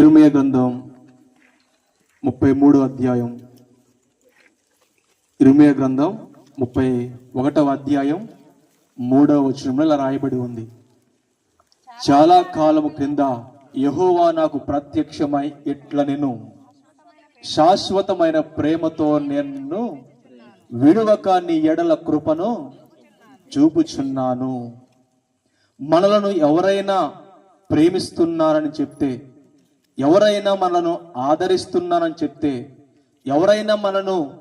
ఇరుమయ గ్రంథం ముప్పై మూడో అధ్యాయం. ఇరుమయ గ్రంథం ముప్పై ఒకటవ అధ్యాయం మూడవ వచనంలో ఇలా రాయబడి ఉంది. చాలా కాలము క్రింద యహోవా నాకు ప్రత్యక్షమై ఇట్ల నేను శాశ్వతమైన ప్రేమతో నేను నిన్ను విడువక నీ ఎడల కృపను చూపుచున్నాను. మనలను ఎవరైనా ప్రేమిస్తున్నారని చెప్తే ఎవరైనా మనను ఆదరిస్తున్నానని చెప్తే ఎవరైనా మనను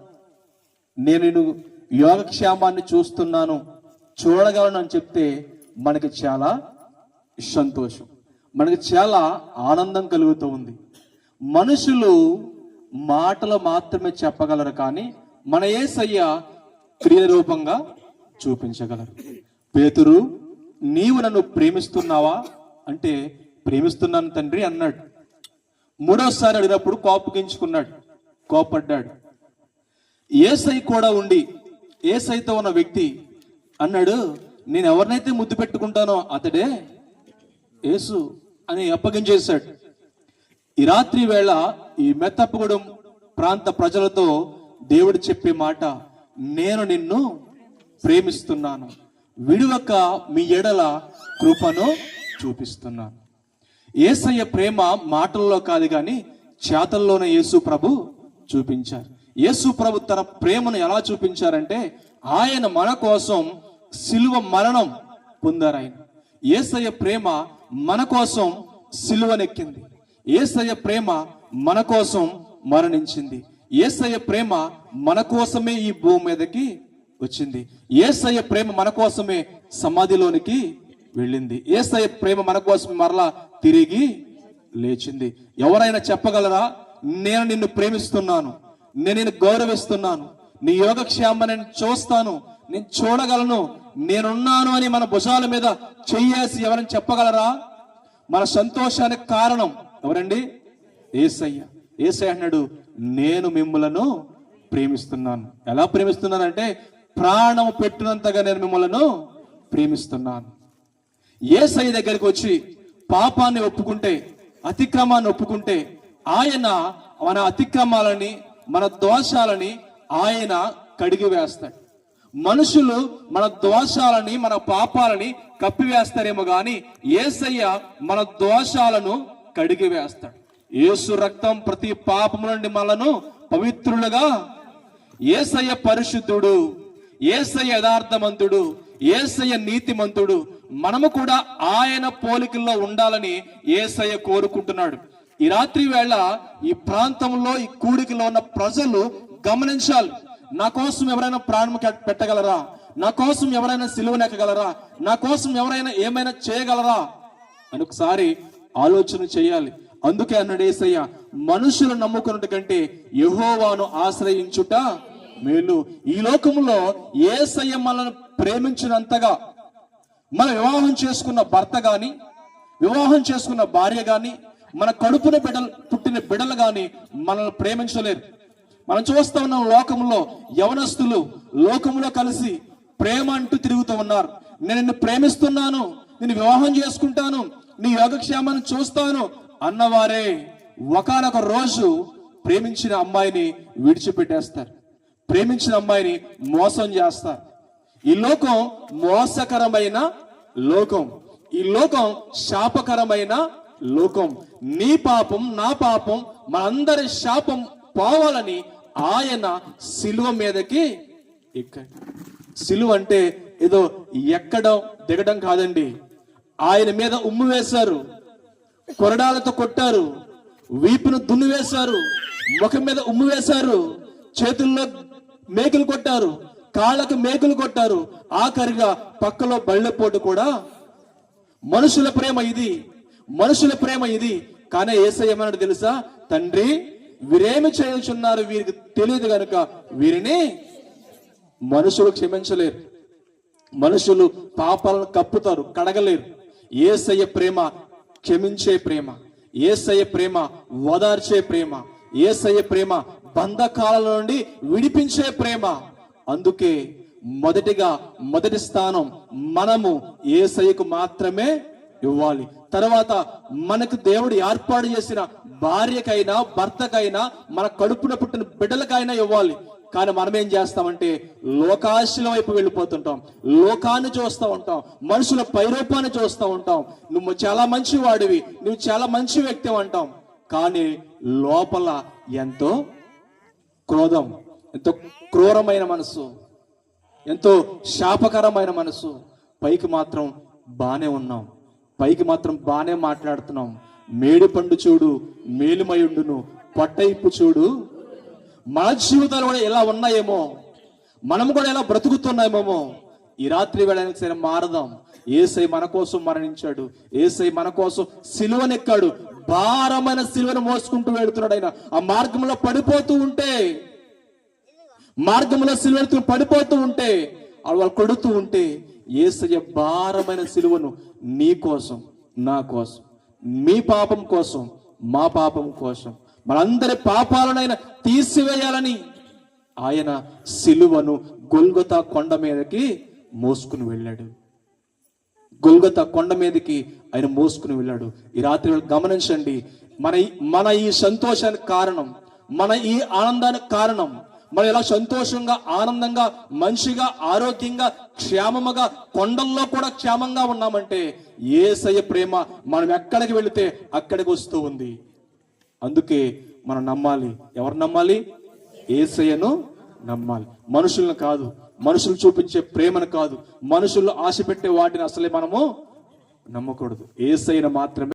నేను యోగక్షేమాన్ని చూస్తున్నాను చూడగలను అని చెప్తే మనకి చాలా సంతోషం. మనకి చాలా ఆనందం కలుగుతూ ఉంది. మనుషులు మాటలు మాత్రమే చెప్పగలరు కానీ మన ఏసయ్య క్రియ రూపంగా చూపించగలరు. పేతురు నీవు నన్ను ప్రేమిస్తున్నావా? అంటే ప్రేమిస్తున్నాను తండ్రి అన్నాడు. మూడోసారి అడిగినప్పుడు కోపగించుకున్నాడు. కోపడ్డాడు. ఏసై కూడా ఉండి ఏసైతో ఉన్న వ్యక్తి అన్నాడు నేను ఎవరినైతే ముద్దు పెట్టుకుంటానో అతడే యేసు అని అప్పగించేశాడు. ఈ రాత్రి వేళ ఈ మెత్తప్పగూడెం ప్రాంత ప్రజలతో దేవుడు చెప్పే మాట నేను నిన్ను ప్రేమిస్తున్నాను. విడువక మీ ఎడల కృపను చూపిస్తున్నాను. ఏసయ్య ప్రేమ మాటల్లో కాదు కానీ చేతల్లోనే యేసు ప్రభు చూపించారు. యేసు ప్రభు తన ప్రేమను ఎలా చూపించారంటే ఆయన మన కోసం సిలువ మరణం పొందారు ఆయన. ఏసయ్య ప్రేమ మన కోసం సిలువనెక్కింది. ఏసయ్య ప్రేమ మన కోసం మరణించింది. ఏసయ్య ప్రేమ మన కోసమే ఈ భూమి మీదకి వచ్చింది. ఏసయ్య ప్రేమ మన కోసమే సమాధిలోనికి వెళ్ళింది. ఏసయ్య ప్రేమ మన కోసం మరలా తిరిగి లేచింది. ఎవరైనా చెప్పగలరా? నేను నిన్ను ప్రేమిస్తున్నాను. నేను నిన్ను గౌరవిస్తున్నాను. నీ యోగక్షేమ నేను చూస్తాను. నేను చూడగలను. నేనున్నాను అని మన భుజాల మీద చెయ్యేసి ఎవరైనా చెప్పగలరా? మన సంతోషానికి కారణం ఎవరండి? ఏసయ్య. ఏసయ్య అన్నాడు నేను మిమ్మలను ప్రేమిస్తున్నాను. ఎలా ప్రేమిస్తున్నానంటే ప్రాణం పెట్టినంతగా నేను మిమ్మలను ప్రేమిస్తున్నాను. ఏసయ్య దగ్గరికి వచ్చి పాపాన్ని ఒప్పుకుంటే అతిక్రమాన్ని ఒప్పుకుంటే ఆయన మన అతిక్రమాలని మన దోషాలని ఆయన కడిగి వేస్తాడు. మనుషులు మన దోషాలని మన పాపాలని కప్పివేస్తారేమో గాని ఏసయ్య మన దోషాలను కడిగి వేస్తాడు. ఏసు రక్తం ప్రతి పాపము నుండి మనను పవిత్రులుగా ఏసయ్య పరిశుద్ధుడు ఏసయ్య యథార్థమంతుడు ఏసయ్య నీతిమంతుడు. మనము కూడా ఆయన పోలికల్లో ఉండాలని ఏసయ్య కోరుకుంటున్నాడు. ఈ రాత్రి వేళ ఈ ప్రాంతంలో ఈ కూడికలో ఉన్న ప్రజలు గమనించాలి. నా కోసం ఎవరైనా ప్రాణం పెట్టగలరా? నా కోసం ఎవరైనా సిలువనెక్కగలరా నా కోసం ఎవరైనా ఏమైనా చేయగలరా? అని ఒకసారి ఆలోచన చేయాలి. అందుకే అన్నాడు ఏసయ్య మనుషులు నమ్ముకున్నట్టు కంటే యహోవాను ఆశ్రయించుట మేలు ఈ లోకములో ఏ మనల్ని ప్రేమించినంతగా మన వివాహం చేసుకున్న భర్త కానీ వివాహం చేసుకున్న భార్య కానీ మన కడుపున బిడ్డలు పుట్టిన బిడ్డలు కానీ మనల్ని ప్రేమించలేరు. మనం చూస్తా ఉన్న లోకంలో యవనస్తులు లోకంలో కలిసి ప్రేమ అంటూ తిరుగుతూ ఉన్నారు. నేను నిన్ను ప్రేమిస్తున్నాను నేను వివాహం చేసుకుంటాను నీ యోగక్షేమాన్ని చూస్తాను అన్నవారే. ఒకనొక రోజు ప్రేమించిన అమ్మాయిని విడిచిపెట్టేస్తారు. ప్రేమించిన అమ్మాయిని మోసం చేస్తారు ఈ లోకం మోసకరమైన లోకం. ఈ లోకం శాపకరమైన లోకం. నీ పాపం నా పాపం మనందరి శాపం పోవాలని ఆయన సిలువ మీదకి ఎక్కాడు. సిలువ అంటే ఏదో ఎక్కడం దిగడం కాదండి. ఆయన మీద ఉమ్ము వేశారు. కొరడాలతో కొట్టారు. వీపును దున్ను వేశారు. ముఖం మీద ఉమ్ము వేశారు. చేతుల్లో మేకులు కొట్టారు. కాళ్ళకు మేకులు కొట్టారు. ఆఖరిగా పక్కలో బళ్ళెపోటు కూడా మనుషుల ప్రేమ ఇది. మనుషుల ప్రేమ ఇది. కానీ ఏసై ఏమన్నాడు తెలుసా? తండ్రి వీరేమి చేయుచున్నారు వీరికి తెలియదు గనుక వీరిని మనుషులు క్షమించలేరు. మనుషులు పాపాలను కప్పుతారు కడగలేరు. ఏసయ్య ప్రేమ క్షమించే ప్రేమ ఏసయ్య ప్రేమ ఓదార్చే ప్రేమ ఏసయ్య ప్రేమ బంధకాల నుండి విడిపించే ప్రేమ. అందుకే మొదటిగా మొదటి స్థానం మనము ఏసయ్యకు మాత్రమే ఇవ్వాలి. తర్వాత మనకు దేవుడు ఏర్పాటు చేసిన భార్యకైనా భర్తకైనా మన కడుపున పుట్టిన బిడ్డలకైనా ఇవ్వాలి. కానీ మనం ఏం చేస్తామంటే లోకాశల వైపు వెళ్ళిపోతుంటాం. లోకాన్ని చూస్తూ ఉంటాం. మనుషుల పైరూపాన్ని చూస్తూ ఉంటాం. నువ్వు చాలా మంచి వాడివి నువ్వు చాలా మంచి వ్యక్తి అంటాం. కానీ లోపల ఎంతో క్రోధం. ఎంతో క్రూరమైన మనసు ఎంతో శాపకరమైన మనసు పైకి మాత్రం బాగానే ఉన్నాం. పైకి మాత్రం బాగానే మాట్లాడుతున్నాం. మేడి పండు చూడు మేలుమయుండును పొట్ట చూడు. మన జీవితాలు కూడా ఎలా ఉన్నాయేమో. మనం కూడా ఎలా బ్రతుకుతున్నామేమో ఈ రాత్రి వేళ సరే మారదాం. ఏసై మన కోసం మరణించాడు. ఏసై మన కోసం సిలువనెక్కాడు. భారమైన సిలువను మోసుకుంటూ వెళుతున్నాడు ఆయన. ఆ మార్గంలో పడిపోతూ ఉంటే మార్గంలో సిలువెడుతూ పడిపోతూ ఉంటే వాళ్ళు కొడుతూ ఉంటే ఏసయ్య భారమైన సిలువను నీ కోసం నా కోసం మీ పాపం కోసం మా పాపం కోసం మనందరి పాపాలనైనా తీసివేయాలని ఆయన సిలువను గొల్గొతా కొండ మీదకి మోసుకుని వెళ్ళాడు. గొల్గత కొండ మీదకి ఆయన మోసుకుని వెళ్ళాడు. ఈ రాత్రి గమనించండి మన మన ఈ సంతోషానికి కారణం మన ఈ ఆనందానికి కారణం మనం ఎలా సంతోషంగా ఆనందంగా మంచిగా ఆరోగ్యంగా క్షేమముగా కొండల్లో కూడా క్షేమంగా ఉన్నామంటే ఏసయ్య ప్రేమ మనం ఎక్కడికి వెళితే అక్కడికి వస్తూ ఉంది. అందుకే మనం నమ్మాలి. ఎవరు నమ్మాలి? ఏసయ్యను నమ్మాలి. మనుషులను కాదు మనుషులు చూపించే ప్రేమను కాదు. మనుషులు ఆశ పెట్టే వాటిని అసలే మనము నమ్మకూడదు. ఏసైన మాత్రమే